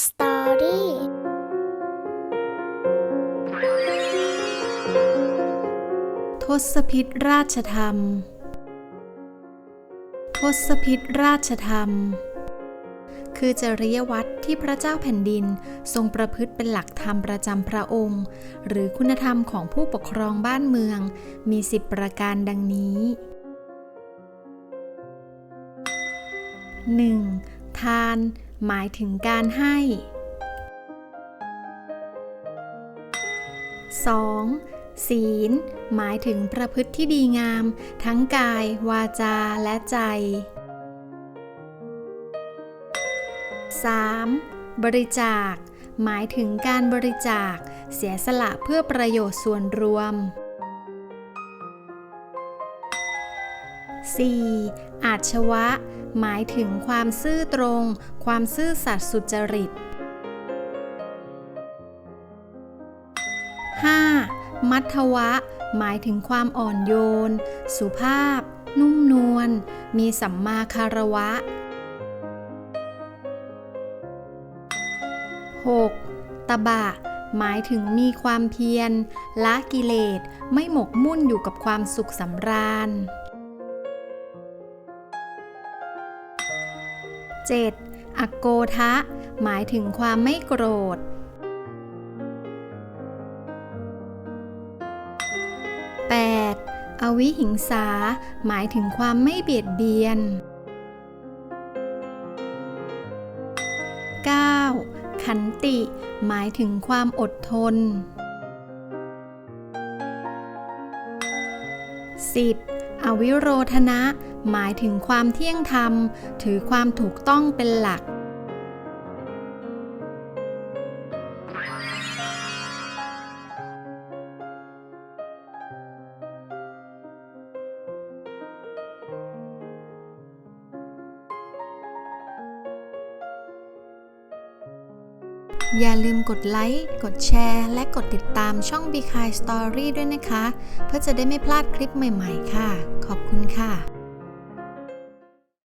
Story ทศพิธราชธรรม ทศพิธราชธรรม คือจริยวัตรที่พระเจ้าแผ่นดินทรงประพฤติเป็นหลักธรรมประจำพระองค์ หรือคุณธรรมของผู้ปกครองบ้านเมือง มีสิบประการดังนี้ 1. ทาน หมายถึงการให้ 2. ศีล หมายถึงประพฤติที่ดีงาม ทั้งกาย วาจา และใจ 3. บริจาค หมายถึงการบริจาค เสียสละเพื่อประโยชน์ส่วนรวม 4. อาชวะ หมายถึงความซื่อตรง ความซื่อสัตย์สุจริต 5. มัทวะ หมายถึงความอ่อนโยน สุภาพ นุ่มนวล มีสัมมาคารวะ 6. ตบะ หมายถึงมีความเพียรละกิเลส ไม่หมกมุ่นอยู่กับความสุขสำราญ 7. อโกทะ หมายถึงความไม่โกรธ 8. อวิหิงสา หมายถึงความไม่เบียดเบียน 9. ขันติ หมายถึงความอดทน 10. อวิโรธนะ หมายถึงความเที่ยงธรรม ถือความถูกต้องเป็นหลัก อย่าลืมกดไลค์ กดแชร์ และกดติดตามช่อง Be Kind Story ด้วยนะคะ เพื่อจะได้ไม่พลาดคลิปใหม่ ๆ ค่ะ ขอบคุณค่ะ